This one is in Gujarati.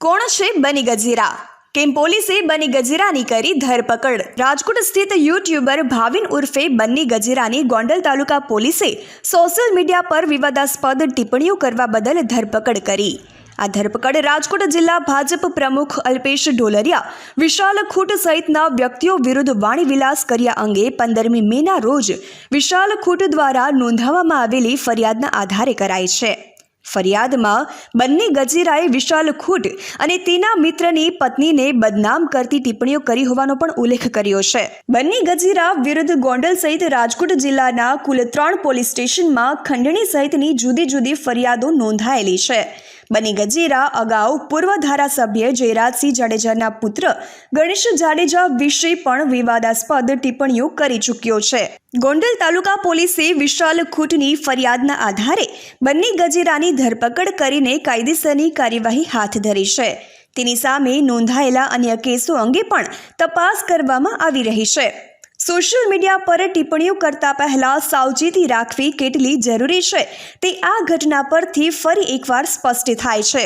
કોણ છે બની ગજીરા? કેમ પોલીસે બની ગજીરાની કરી ધરપકડ? રાજકોટ સ્થિત યુટ્યુબર ભાવિન ઉર્ફે બન્ની ગજીરાની ગોંડલ તાલુકા પોલીસે સોશિયલ મીડિયા પર વિવાદાસ્પદ ટિપ્પણીઓ કરવા બદલ ધરપકડ કરી. આ ધરપકડ રાજકોટ જિલ્લા ભાજપ પ્રમુખ અલ્પેશ ઢોલરિયા, વિશાલ ખૂટ સહિતના વ્યક્તિઓ વિરુદ્ધ વાણીવિલાસ કર્યા અંગે પંદરમી મેના રોજ વિશાલ ખૂટ દ્વારા નોંધાવવામાં આવેલી ફરિયાદના આધારે કરાઈ છે. ફરિયાદમાં બંને ગજીરાએ વિશાલ ખૂટ અને તેના મિત્રની પત્નીને બદનામ કરતી ટિપ્પણીઓ કરી હોવાનો પણ ઉલ્લેખ કર્યો છે. બંને ગજીરા વિરુદ્ધ ગોંડલ સહિત રાજકોટ જિલ્લાના કુલ ત્રણ પોલીસ સ્ટેશનમાં ખંડણી સહિતની જુદી જુદી ફરિયાદો નોંધાયેલી છે. બની ગજેરા અગાઉ પૂર્વ ધારાસભ્ય જયરાજસિંહ જાડેજાના પુત્ર ગણેશ જાડેજા વિશે પણ વિવાદાસ્પદ ટિપ્પણીઓ કરી ચૂક્યો છે. ગોંડલ તાલુકા પોલીસે વિશાલ ખૂટની ફરિયાદના આધારે બંને ગજેરાની ધરપકડ કરીને કાયદેસરની કાર્યવાહી હાથ ધરી છે. તેની સામે નોંધાયેલા અન્ય કેસો અંગે પણ તપાસ કરવામાં આવી રહી છે. સોશિયલ મીડિયા પર ટિપ્પણીઓ કરતા પહેલા સાવચેતી રાખવી કેટલી જરૂરી છે તે આ ઘટના પરથી ફરી એકવાર સ્પષ્ટ થાય છે.